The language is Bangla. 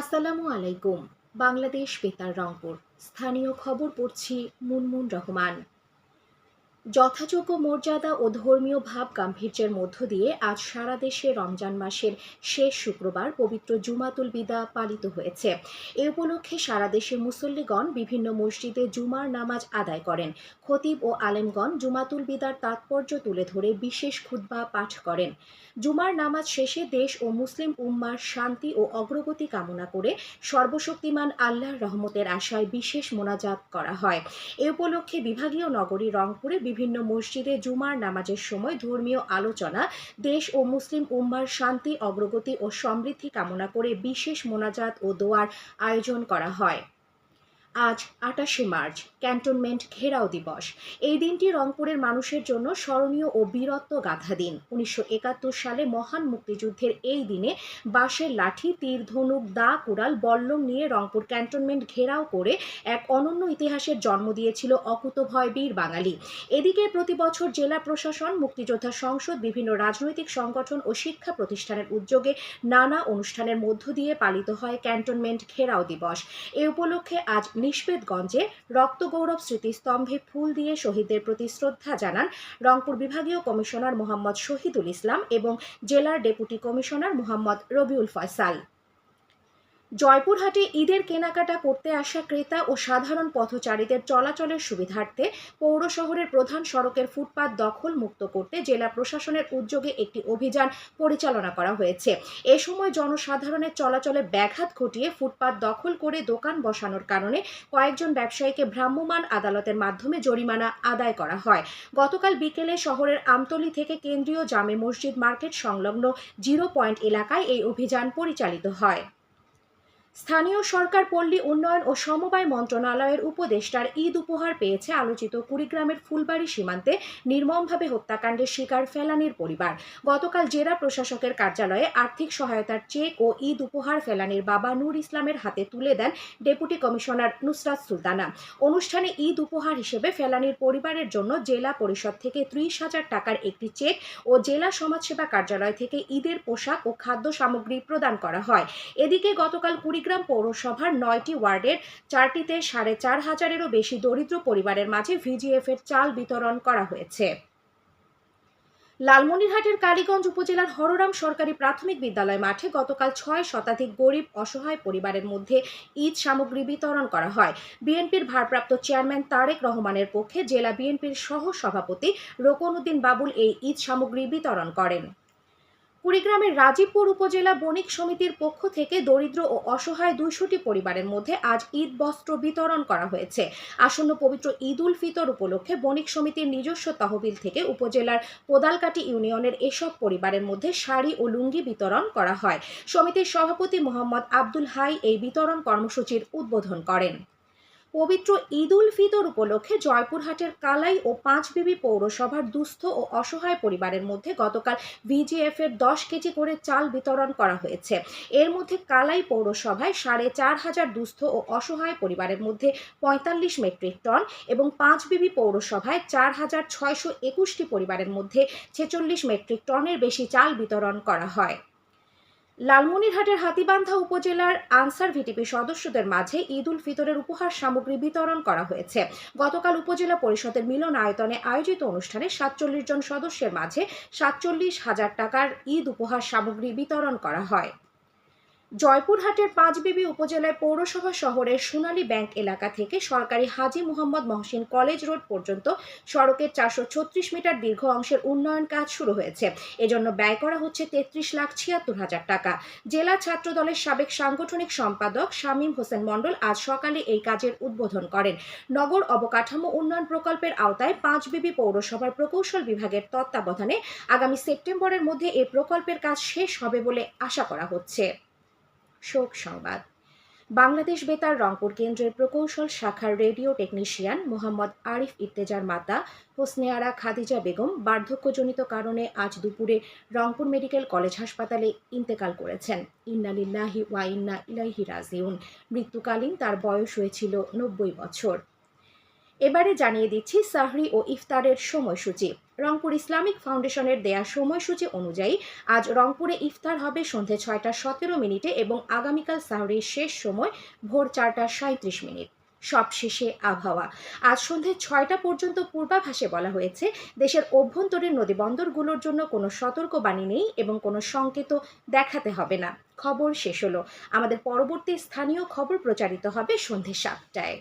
আসসালামু আলাইকুম। বাংলাদেশ বেতার রংপুর। স্থানীয় খবর পড়ছি মুনমুন রহমান। যথাযোগ্য মর্যাদা ও ধর্মীয় ভাব গাম্ভীর্যের মধ্য দিয়ে আজ সারা দেশে রমজান মাসের শেষ শুক্রবার পবিত্র জুমাতুল বিদা পালিত হয়েছে। এ উপলক্ষে সারা দেশে মুসল্লিগণ বিভিন্ন মসজিদে জুমার নামাজ আদায় করেন। খতিব ও আলেমগণ জুমাতুল বিদার তাৎপর্য তুলে ধরে বিশেষ খুতবা পাঠ করেন। জুমার নামাজ শেষে দেশ ও মুসলিম উম্মার শান্তি ও অগ্রগতি কামনা করে সর্বশক্তিমান আল্লাহর রহমতের আশায় বিশেষ মোনাজাত করা হয়। এ উপলক্ষে বিভাগীয় নগরী রংপুরে বিভিন্ন মসজিদে জুমার নামাজের সময় ধর্মীয় আলোচনা, দেশ ও মুসলিম উম্মার শান্তি, অগ্রগতি ও সমৃদ্ধি কামনা করে বিশেষ মোনাজাত ও দোয়ার আয়োজন করা হয়। আজ আটাশে মার্চ, ক্যান্টনমেন্ট ঘেরাও দিবস। এই দিনটি রংপুরের মানুষের জন্য স্মরণীয় ও বীরত্ব গাথা দিন। উনিশশো একাত্তর সালে মহান মুক্তিযুদ্ধের এই দিনে বাঁশের লাঠি, তীর, ধনুক দা কুড়াল বল্লম নিয়ে রংপুর ক্যান্টনমেন্ট ঘেরাও করে এক অনন্য ইতিহাসের জন্ম দিয়েছিল অকুতভয় বীর বাঙালি। এদিকে প্রতি বছর জেলা প্রশাসন, মুক্তিযোদ্ধা সংসদ, বিভিন্ন রাজনৈতিক সংগঠন ও শিক্ষা প্রতিষ্ঠানের উদ্যোগে নানা অনুষ্ঠানের মধ্য দিয়ে পালিত হয় ক্যান্টনমেন্ট ঘেরাও দিবস। এ উপলক্ষে আজ নিষ্পেদগঞ্জে রক্তগৌরব স্মৃতিস্তম্ভে ফুল দিয়ে শহীদদের প্রতি শ্রদ্ধা জানান রংপুর বিভাগীয় কমিশনার মোহাম্মদ শহীদুল ইসলাম এবং জেলার ডেপুটি কমিশনার মোহাম্মদ রবিউল ফয়সাল। জয়পুরহাটে ঈদের কেনাকাটা করতে আসা ক্রেতা ও সাধারণ পথচারীদের চলাচলের সুবিধার্থে পৌর শহরের প্রধান সড়কের ফুটপাত দখল মুক্ত করতে জেলা প্রশাসনের উদ্যোগে একটি অভিযান পরিচালনা করা হয়েছে। এ সময় জনসাধারণের চলাচলে ব্যাঘাত ঘটিয়ে ফুটপাত দখল করে দোকান বসানোর কারণে কয়েকজন ব্যবসায়ীকে ভ্রাম্যমাণ আদালতের মাধ্যমে জরিমানা আদায় করা হয়। গতকাল বিকেলে শহরের আমতলি থেকে কেন্দ্রীয় জামে মসজিদ মার্কেট সংলগ্ন জিরো পয়েন্ট এলাকায় এই অভিযান পরিচালিত হয়। স্থানীয় সরকার পল্লী উন্নয়ন ও সমবায় মন্ত্রণালয়ের উপদেষ্টার ঈদ উপহার পেয়েছে আলোচিত কুড়িগ্রামের ফুলবাড়ি সীমান্তে নির্মমভাবে হত্যাকাণ্ডের শিকার ফেলানির পরিবার। গতকাল জেলা প্রশাসকের কার্যালয়ে আর্থিক সহায়তার চেক ও ঈদ উপহার ফেলানির বাবা নূর ইসলামের হাতে তুলে দেন ডেপুটি কমিশনার নুসরাত সুলতানা। অনুষ্ঠানে ঈদ উপহার হিসেবে ফেলানির পরিবারের জন্য জেলা পরিষদ থেকে ত্রিশ হাজার টাকার একটি চেক ও জেলা সমাজসেবা কার্যালয় থেকে ঈদের পোশাক ও খাদ্য সামগ্রী প্রদান করা হয়। এদিকে গতকাল কুড়িগ্রাম পৌরসভার নয়টি ওয়ার্ডের চারটিতে সাড়ে চার হাজারেরও বেশি দরিদ্র পরিবারের মাঝে ভিজিএফ এর চাল বিতরণ করা হয়েছে। লালমনিরহাটের কালীগঞ্জ উপজেলার হররাম সরকারি প্রাথমিক বিদ্যালয় মাঠে গতকাল ছয় শতাধিক গরিব, অসহায় পরিবারের মধ্যে ঈদ সামগ্রী বিতরণ করা হয়। বিএনপির ভারপ্রাপ্ত চেয়ারম্যান তারেক রহমানের পক্ষে জেলা বিএনপির সহ সভাপতি রোকনউদ্দিন বাবুল এই ঈদ সামগ্রী বিতরণ করেন। কুড়িগ্রামের রাজীবপুর উপজেলা বণিক সমিতির পক্ষ থেকে দরিদ্র ও অসহায় দুইশোটি পরিবারের মধ্যে আজ ঈদ বস্ত্র বিতরণ করা হয়েছে। আসন্ন পবিত্র ঈদ উল ফিতর উপলক্ষে বণিক সমিতির নিজস্ব তহবিল থেকে উপজেলার কোদালকাটি ইউনিয়নের এসব পরিবারের মধ্যে শাড়ি ও লুঙ্গি বিতরণ করা হয়। সমিতির সভাপতি মোহাম্মদ আব্দুল হাই এই বিতরণ কর্মসূচির উদ্বোধন করেন। পবিত্র ঈদ উল ফিতর উপলক্ষে জয়পুরহাটের কালাই ও পাঁচবিবি পৌরসভার দুস্থ ও অসহায় পরিবারের মধ্যে গতকাল ভিজিএফ এর দশ কেজি করে চাল বিতরণ করা হয়েছে। এর মধ্যে কালাই পৌরসভায় সাড়ে চার হাজার দুস্থ ও অসহায় পরিবারের মধ্যে পঁয়তাল্লিশ মেট্রিক টন এবং পাঁচবিবি পৌরসভায় চার হাজার ছয়শো একুশটি পরিবারের মধ্যে ছেচল্লিশ মেট্রিক টনের বেশি চাল বিতরণ করা হয়। লালমনিরহাটের হাতিবান্ধা উপজেলার আনসার ভিটিপি সদস্যদের মাঝে ঈদ উল ফিতরের উপহার সামগ্রী বিতরণ করা হয়েছে। গতকাল উপজেলা পরিষদের মিলন আয়তনে আয়োজিত অনুষ্ঠানে সাতচল্লিশ জন সদস্যের মাঝে সাতচল্লিশ হাজার টাকার ঈদ উপহার সামগ্রী বিতরণ করা হয়। জয়পুরহাটের পাঁচবিবি উপজেলায় পৌরসভা শহরের সোনালী ব্যাংক এলাকা থেকে সরকারি হাজি মোহাম্মদ মহসিন কলেজ রোড পর্যন্ত সড়কের চারশো ছত্রিশ মিটার দীর্ঘ অংশের উন্নয়ন কাজ শুরু হয়েছে। এজন্য ব্যয় করা হচ্ছে তেত্রিশ লাখ ছিয়াত্তর হাজার টাকা। জেলা ছাত্র দলের সাবেক সাংগঠনিক সম্পাদক শামীম হোসেন মণ্ডল আজ সকালে এই কাজের উদ্বোধন করেন। নগর অবকাঠামো উন্নয়ন প্রকল্পের আওতায় পাঁচবিবি পৌরসভার প্রকৌশল বিভাগের তত্ত্বাবধানে আগামী সেপ্টেম্বরের মধ্যে এই প্রকল্পের কাজ শেষ হবে বলে আশা করা হচ্ছে। শোক সংবাদ। বাংলাদেশ বেতার রংপুর কেন্দ্রের প্রকৌশল শাখার রেডিও টেকনিশিয়ান মোহাম্মদ আরিফ ইত্তেজার মাতা হোসনেয়ারা খাদিজা বেগম বার্ধক্যজনিত কারণে আজ দুপুরে রংপুর মেডিকেল কলেজ হাসপাতালে ইন্তেকাল করেছেন। ইন্নালিল্লাহি ওয়া ইন্না ইলাইহি রাজিউন। মৃত্যুকালীন তার বয়স হয়েছিল নব্বই বছর। এবারে জানিয়ে দিচ্ছি সাহরি ও ইফতারের সময়সূচি। রংপুর ইসলামিক ফাউন্ডেশনের দেয়া সময়সূচি অনুযায়ী আজ রংপুরে ইফতার হবে সন্ধে ছয়টা সতেরো মিনিটে এবং আগামীকাল সাহরির শেষ সময় ভোর চারটা সাঁত্রিশ মিনিট। সবশেষে আবহাওয়া। আজ সন্ধে ছয়টা পর্যন্ত পূর্বাভাসে বলা হয়েছে, দেশের অভ্যন্তরীণ নদীবন্দরগুলোর জন্য কোনো সতর্কবাণী নেই এবং কোনো সংকেত দেখাতে হবে না। খবর শেষ হলো। আমাদের পরবর্তী স্থানীয় খবর প্রচারিত হবে সন্ধে সাতটায়।